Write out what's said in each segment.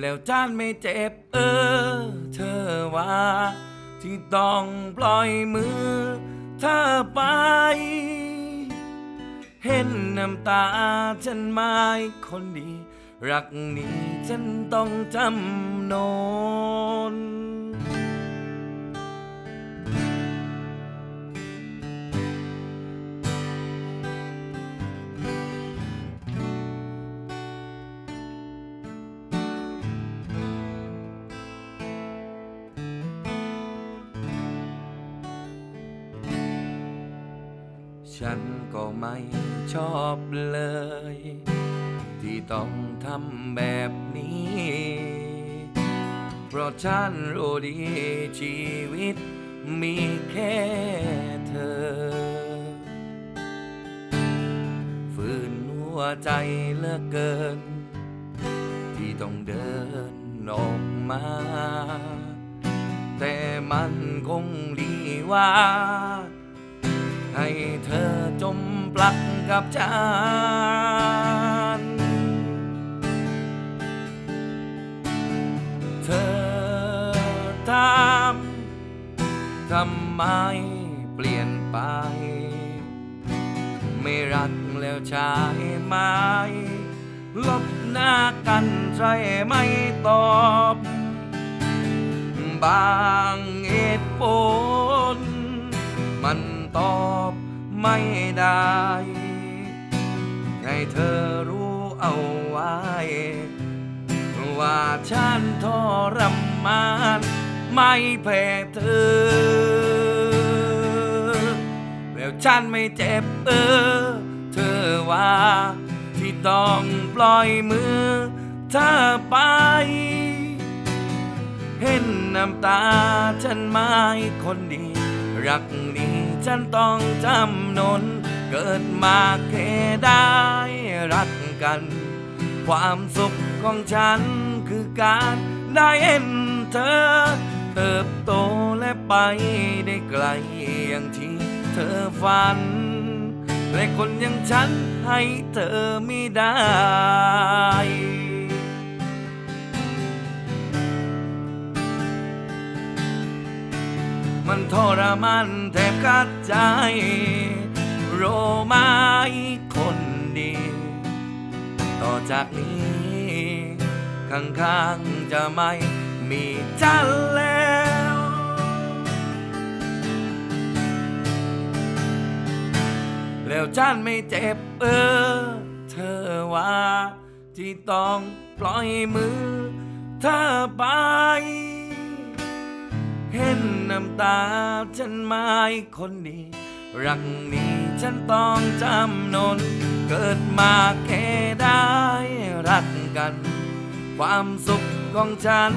แล้วท่านไม่เจ็บ เออ เธอว่า ที่ต้องปล่อยมือเธอไป เห็นน้ำตาฉันไม้คนดี รักนี้ฉันต้องจำนน ฉันก็ไม่ชอบเลย ที่ต้องทำแบบนี้ เพราะฉันรู้ดีชีวิตมีแค่เธอ ฝืนหัวใจเหลือเกิน ที่ต้องเดินออกมา แต่มันคงดีว่า ให้เธอจมปลักกับฉัน เธอถามทำไมเปลี่ยนไป ไม่รักแล้วใช่ไหมลบหน้ากันใช่ไหมตอบบาง ไม่ได้ ให้เธอรู้เอาไว้ ว่าฉันทรมานไม่แพ้เธอ แล้วฉันไม่เจ็บเออ เธอว่าที่ต้องปล่อยมือเธอไปเห็นน้ำตาฉันไม่คนดี รักนี้ฉันต้องจำนน เกิดมาแค่ได้รักกัน ความสุขของฉันคือการได้เห็นเธอ เติบโตและไปได้ไกลอย่างที่เธอฝันและคนอย่างฉันให้เธอไม่ได้ มันทรมานแทบขาดใจ โรมาอีกคนดี ต่อจากนี้ ข้างๆจะไม่มีจันแล้ว แล้วจันไม่เจ็บเออ เธอว่า ที่ต้องปล่อยมือเธอไป เห็นน้ำตาฉันไม่คนดีรักนี้ฉันต้องจำนน เกิดมาแค่ได้รักกัน ความสุขของฉัน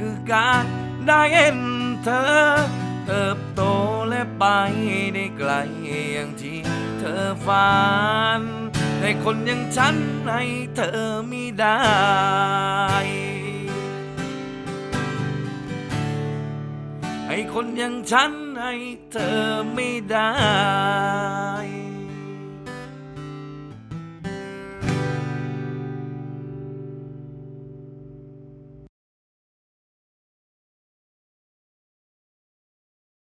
คือการได้เห็นเธอ เติบโตและไปได้ไกลอย่างที่เธอฝันให้คนอย่างฉันให้เธอไม่ได้ ให้คนอย่างฉันให้เธอไม่ได้